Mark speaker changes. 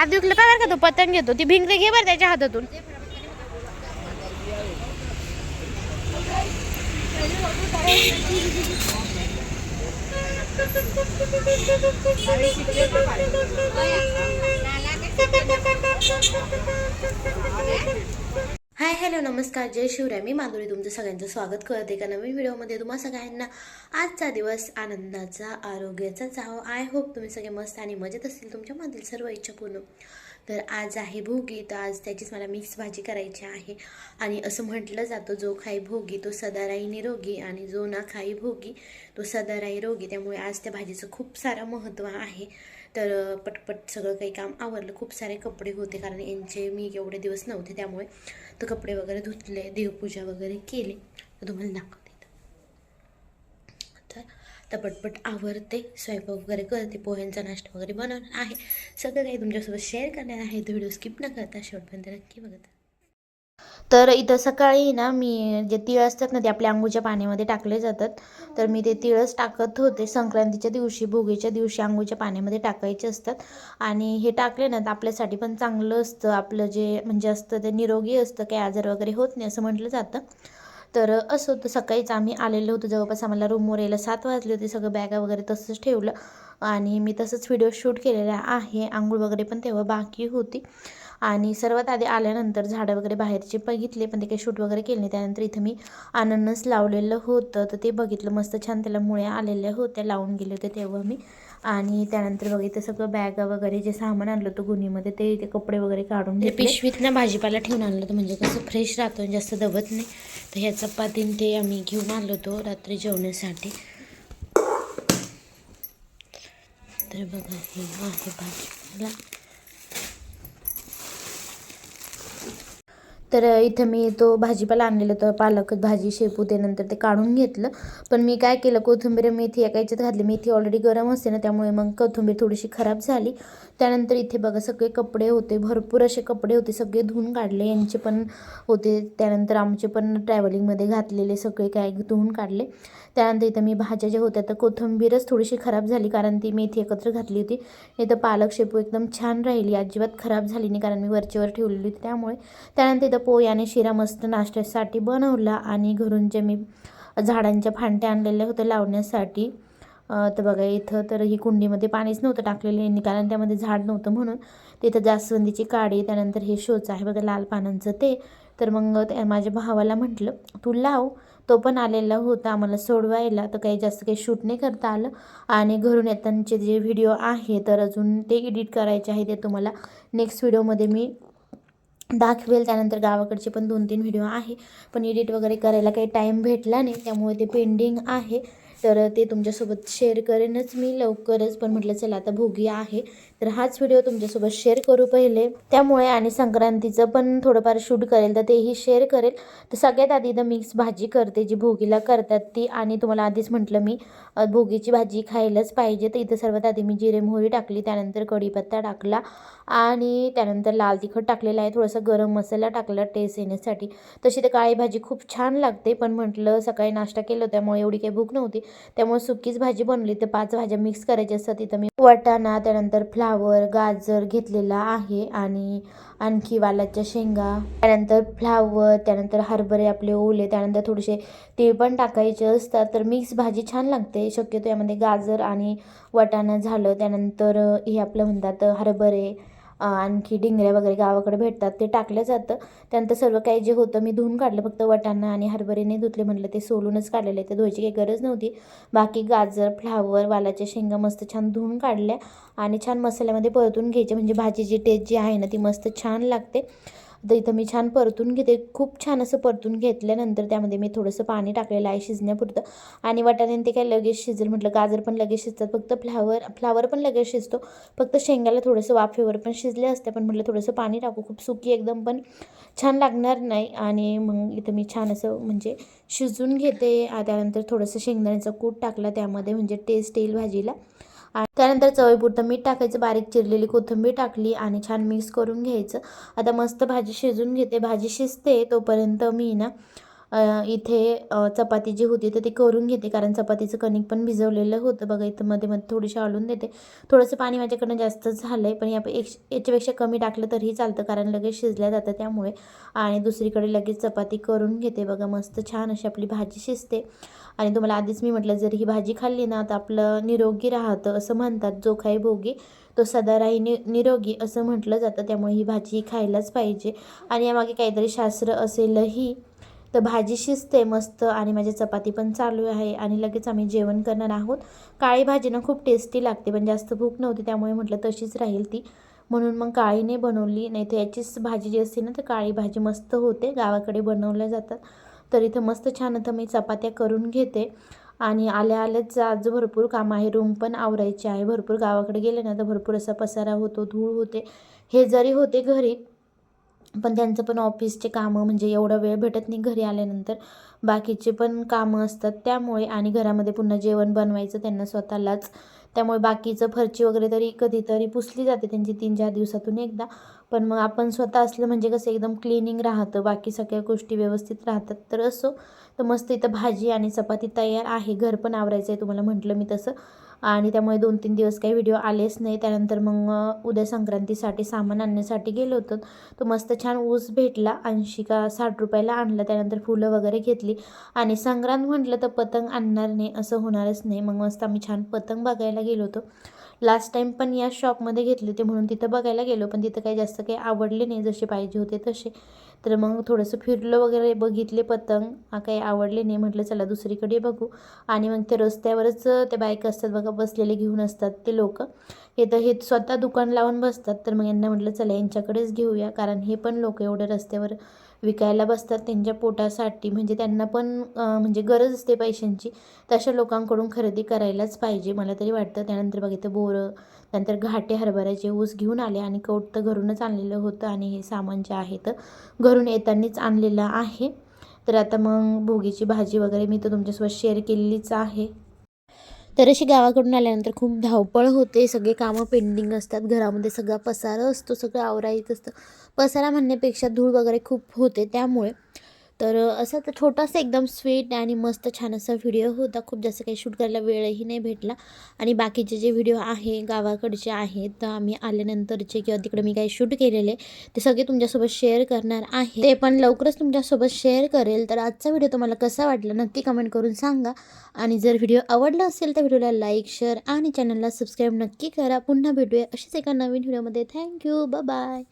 Speaker 1: आदिकला काय बरं का तो पतंग घेतो? ती भिंगरी घे बरं त्याच्या हातातून. हाय हॅलो नमस्कार जय शिवराय. मी माधुरी तुमचं सगळ्यांचं स्वागत. करते एका नवीन व्हिडिओमध्ये तुम्हा सगळ्यांना आजचा दिवस आनंदाचा आरोग्याचा चाहो आय होप तुम्ही सगळे मस्त आणि मजेत असतील. तुमच्या मधील सर्व इच्छा पूर्ण तर आज आहे भोगी तर आज त्याचीच मला मिक्स भाजी करायची आहे. आणि असं म्हटलं जातं जो खाई भोगी तो सदाराई निरोगी आणि जो ना खाई भोगी तो सदाराई रोगी. त्यामुळे आज त्या भाजीचं खूप सारं महत्त्व आहे. तर पटपट सगळं काही काम आवरलं. खूप सारे कपडे होते कारण यांचे मी एवढे दिवस नव्हते त्यामुळे. तर कपडे वगैरे धुतले देवपूजा वगैरे केली. तर तुम्हाला दाखवते. तर पटपट आवरते स्वयंपाक वगैरे करते पोह्यांचा नाश्ता वगैरे बनवणार आहे. सगळं काही तुमच्यासोबत शेअर करणार आहे. तर व्हिडिओ स्किप न करता शेवटपर्यंत नक्की बघत तर इथं सकाळी ना मी जे तिळ असतात ना ते आपल्या अंगूच्या पाण्यामध्ये टाकले जातात. तर मी ते तिळच टाकत होते. संक्रांतीच्या दिवशी भोगीच्या दिवशी अंगूच्या पाण्यामध्ये टाकायचे असतात. आणि हे टाकले ना तर आपल्यासाठी पण चांगलं असतं. आपलं जे म्हणजे असतं ते निरोगी असतं. काही आजार वगैरे होत नाही असं म्हटलं जातं. तर असं होतं. सकाळीच आम्ही आलेलो होतो. जवळपास आम्हाला रूमवर यायला सात वाजले होते. सगळं बॅगा वगैरे तसंच ठेवलं. आणि मी तसंच व्हिडिओ शूट केलेला आहे. आंघोळ वगैरे पण तेव्हा बाकी होती. आणि सर्वात आधी आल्यानंतर झाडं वगैरे बाहेरचे बघितले पण ते काही शूट वगैरे केले नाही. त्यानंतर इथं मी अननस लावलेलं होतं तर ते बघितलं. मस्त छान त्याला मुळ्या आलेल्या होत्या लावून गेले होते तेव्हा मी. आणि त्यानंतर बघितलं सगळं बॅगा वगैरे जे सामान आणलं होतं गुन्हीमध्ये ते ते कपडे वगैरे काढून घेतले. पिशवीत ना भाजीपाला ठेवून आणलं होतं म्हणजे कसं फ्रेश राहतो जास्त दबत नाही. तर ह्या चपातीन ते आम्ही घेऊन आलो होतो रात्री जेवण्यासाठी तर बघा हे आहे भाजीपाला. तर इथं मी तो भाजीपाला आणलेलं होतं पालक भाजी शेपू ते नंतर ते काढून घेतलं. पण मी काय केलं कोथिंबीर मेथी एका याच्यात घातली. मेथी ऑलरेडी गरम असते ना त्यामुळे मग कोथिंबीर थोडीशी खराब झाली. त्यानंतर इथे बघा सगळे कपडे होते भरपूर असे कपडे होते सगळे धुवून काढले. यांचे पण होते त्यानंतर आमचे पण ट्रॅव्हलिंगमध्ये घातलेले सगळे काय धुवून काढले. त्यानंतर इथं मी भाज्या ज्या होत्या तर कोथिंबीरच थोडीशी खराब झाली कारण ती मेथी एकत्र घातली होती. नाही तर पालक शेपू एकदम छान राहिली अजिबात खराब झाली नाही कारण मी वरचेवर ठेवलेली होती त्यामुळे. त्यानंतर इथं पोळी आणि शिरा मस्त नाश्त्यासाठी बनवला आणि घरून जे मी झाडांच्या फांट्या आणलेल्या होत्या लावण्यासाठी. तर बघा इथं तर ही कुंडीमध्ये पाणीच नव्हतं टाकलेलं यांनी कारण त्यामध्ये झाड नव्हतं म्हणून. तिथं जास्वंदीची काडी त्यानंतर हे शोच आहे बघा लाल पानांचं ते. तर मग त्या माझ्या भावाला म्हटलं तू लाव. तो पण आलेला होता आम्हाला सोडवायला तर काही जास्त काही शूट नाही करता आलं. आणि घरून येतानाचे जे व्हिडिओ आहे तर अजून ते एडिट करायचे आहे ते तुम्हाला नेक्स्ट व्हिडिओमध्ये मी दाखवेल त्यानंतर गावाकडचे पण दोन तीन व्हिडिओ आहे. पण एडिट वगैरे करायला काही टाईम भेटला नाही. त्यामुळे ते पेंडिंग आहे. तर ते तुमच्यासोबत शेअर करेनच मी लवकरच. पण म्हटलं चला आता भोगी आहे. तर हाच व्हिडिओ तुमच्यासोबत शेअर करू पहिले. त्यामुळे आणि संक्रांतीचं पण थोडंफार शूट करेल तर तेही शेअर करेल. तर सगळ्यात आधी तर मिक्स भाजी करते जी भोगीला करतात ती. आणि तुम्हाला आधीच म्हटलं मी भोगीची भाजी खायलाच पाहिजे. तर इथं सर्वात आधी मी जिरे मोहरी टाकली त्यानंतर कढीपत्ता टाकला आणि त्यानंतर लाल तिखट टाकलेलं आहे. थोडासा गरम मसाला टाकला टेस्ट येण्यासाठी. तशी तर काळी भाजी खूप छान लागते पण म्हटलं सकाळी नाश्ता केलं त्यामुळे एवढी काही भूक नव्हती. त्यामुळे सुकीच भाजी बनवली तर पाच भाज्या मिक्स करायच्या असतात. तिथं मी वाटाणा त्यानंतर फ्लावर गाजर घेतलेला आहे आणि आणखी वालाच्या शेंगा. त्यानंतर फ्लावर त्यानंतर हरभरे आपले ओले त्यानंतर थोडेसे तीळ पण टाकायचे असतात. तर मिक्स भाजी छान लागते. शक्यतो यामध्ये गाजर आणि वाटाणा झालं. त्यानंतर हे आपलं म्हणतात हरभरे. आणखी डिंगऱ्या वगैरे गावाकडे भेटतात ते टाकलं जातं. त्यानंतर सर्व काही जे होतं मी धुवून काढलं फक्त वटाणा आणि हरभरेने धुतले म्हटलं ते सोलूनच काढलेले ते धुवायची काही गरज नव्हती. बाकी गाजर फ्लावर वालाच्या शेंगा मस्त छान धुवून काढल्या आणि छान मसाल्यामध्ये परतून घ्यायचे. म्हणजे भाजीची टेस्ट जी आहे ना ती मस्त छान लागते. तर इथं मी छान परतून घेते. खूप छान असं परतून घेतल्यानंतर त्यामध्ये मी थोडंसं पाणी टाकलेलं आहे शिजण्यापुरतं. आणि वाटाण्याने ते काय लगेच शिजेल म्हटलं गाजर पण लगेच शिजतात. फक्त फ्लावर फ्लावर पण लगेच शिजतो. फक्त शेंगाला थोडंसं वाफेवर पण शिजले असते पण म्हटलं थोडंसं पाणी टाकू. खूप सुकी एकदम पण छान लागणार नाही. आणि मग इथं मी छान असं म्हणजे शिजून घेते. त्यानंतर थोडंसं शेंगदाण्याचा कूट टाकला त्यामध्ये म्हणजे टेस्ट येईल भाजीला. आणि त्यानंतर चवीपुरतं मीठ टाकायचं बारीक चिरलेली कोथिंबीर टाकली आणि छान मिक्स करून घ्यायचं. आता मस्त भाजी शिजून घेते. भाजी शिजते तोपर्यंत मी ना इथे चपाती जी होती तर ती करून घेते कारण चपातीचं कणिक पण भिजवलेलं होतं. बघा इथं मध्ये मध्ये थोडीशी हलवून देते. थोडंसं पाणी माझ्याकडनं जास्त झालं आहे पण या एक याच्यापेक्षा कमी टाकलं तरीही चालतं कारण लगेच शिजल्या जातं त्यामुळे. आणि दुसरीकडे लगेच चपाती करून घेते. बघा मस्त छान अशी आपली भाजी शिजते. आणि तुम्हाला आधीच मी म्हटलं जर ही भाजी खाल्ली ना तर आपलं निरोगी राहतं असं म्हणतात. जो काही भोगी तो सदा राही नि निरोगी असं म्हटलं जातं. त्यामुळे ही भाजी खायलाच पाहिजे. आणि यामागे काहीतरी शास्त्र असेलही. तर भाजी शिजते मस्त आणि माझी चपाती पण चालू आहे आणि लगेच आम्ही जेवण करणार आहोत. काळी भाजी ना खूप टेस्टी लागते पण जास्त भूक नव्हती त्यामुळे म्हटलं तशीच राहील ती. म्हणून मग काळीने बनवली नाही तर याचीच भाजी जी असते ना तर काळी भाजी मस्त होते गावाकडे बनवल्या जातात. तर इथं मस्त छान आता मी चपात्या करून घेते. आणि आल्या आल्याच आज भरपूर काम आहे रूम पण आवरायचे आहे. भरपूर गावाकडे गेले ना तर भरपूर असा पसारा होतो धूळ होते. हे जरी होते घरी पण त्यांचं पण ऑफिसचे कामं म्हणजे एवढा वेळ भेटत नाही घरी आल्यानंतर. बाकीचे पण कामं असतात त्यामुळे आणि घरामध्ये पुन्हा जेवण बनवायचं त्यांना स्वतःलाच. त्यामुळे बाकीचं फरची वगैरे तरी कधीतरी पुसली जाते त्यांची तीन चार दिवसातून एकदा. पण मग आपण स्वतः असलं म्हणजे कसं एकदम क्लिनिंग राहतं बाकी सगळ्या गोष्टी व्यवस्थित राहतात. तर असो. तर मस्त इथं भाजी आणि चपाती तयार आहे. घर पण आवरायचं आहे तुम्हाला म्हटलं मी तसं. आणि त्यामुळे दोन तीन दिवस काही व्हिडिओ आलेच नाही. त्यानंतर मग उद्या संक्रांतीसाठी सामान आणण्यासाठी गेलो होतो. तो मस्त छान ऊस भेटला. ऐंशी का साठ रुपयाला आणला. त्यानंतर फुलं वगैरे घेतली. आणि संक्रांत म्हटलं तर पतंग आणणार नाही असं होणारच नाही. मग मस्त आम्ही छान पतंग बघायला गेलो होतो. लास्ट टाईम पण या शॉपमध्ये घेतले होते म्हणून तिथं बघायला गेलो पण तिथं काही जास्त काही आवडले नाही. जसे पाहिजे होते तसे. तर मग थोडंसं फिरलो वगैरे बघितले पतंग. हा काही आवडले नाही. म्हटलं चला दुसरीकडे बघू. आणि मग ते रस्त्यावरच ते बाईक असतात बघा बसलेले घेऊन असतात ते लोक. हे तर हे स्वतः दुकान लावून बसतात. तर मग यांना म्हटलं चला यांच्याकडेच घेऊया. कारण हे पण लोक एवढे रस्त्यावर विकायला बसतात त्यांच्या पोटासाठी. म्हणजे त्यांना पण म्हणजे गरज असते पैशांची. तशा लोकांकडून खरेदी करायलाच पाहिजे. मला तरी वाटतं. त्यानंतर बघितलं बोरं नंतर घाटे हरभऱ्याचे ऊस घेऊन आले आणि कौट तर घरूनच आणलेलं होतं आणि हे सामान जे आहे तर घरून येतानीच आणलेलं आहे. तर आता मग भोगीची भाजी वगैरे मी तर तुमच्यासोबत शेअर केलेलीच आहे. तर अशी गावाकडून आल्यानंतर खूप धावपळ होते. सगळे कामं पेंडिंग असतात. घरामध्ये सगळा पसारा असतो. सगळं आवरायचं असतं. पसारा म्हणण्यापेक्षा धूळ वगैरे खूप होते. त्यामुळे तर असं तर छोटासा एकदम स्वीट आणि मस्त छान असा व्हिडिओ होता. खूप जास्त काही शूट करायला वेळही नाही भेटला. आणि बाकीचे जे व्हिडिओ आहे गावाकडचे आहेत तर आम्ही आल्यानंतरचे किंवा तिकडे मी काही शूट केलेले ते सगळे तुमच्यासोबत शेअर करणार आहे. ते पण लवकरच तुमच्यासोबत शेअर करेल. तर आजचा व्हिडिओ तुम्हाला कसा वाटला नक्की कमेंट करून सांगा. आणि जर व्हिडिओ आवडला असेल तर व्हिडिओला लाईक शेअर आणि चॅनलला सबस्क्राईब नक्की करा. पुन्हा भेटूया अशीच एका नवीन व्हिडिओमध्ये थँक्यू बाय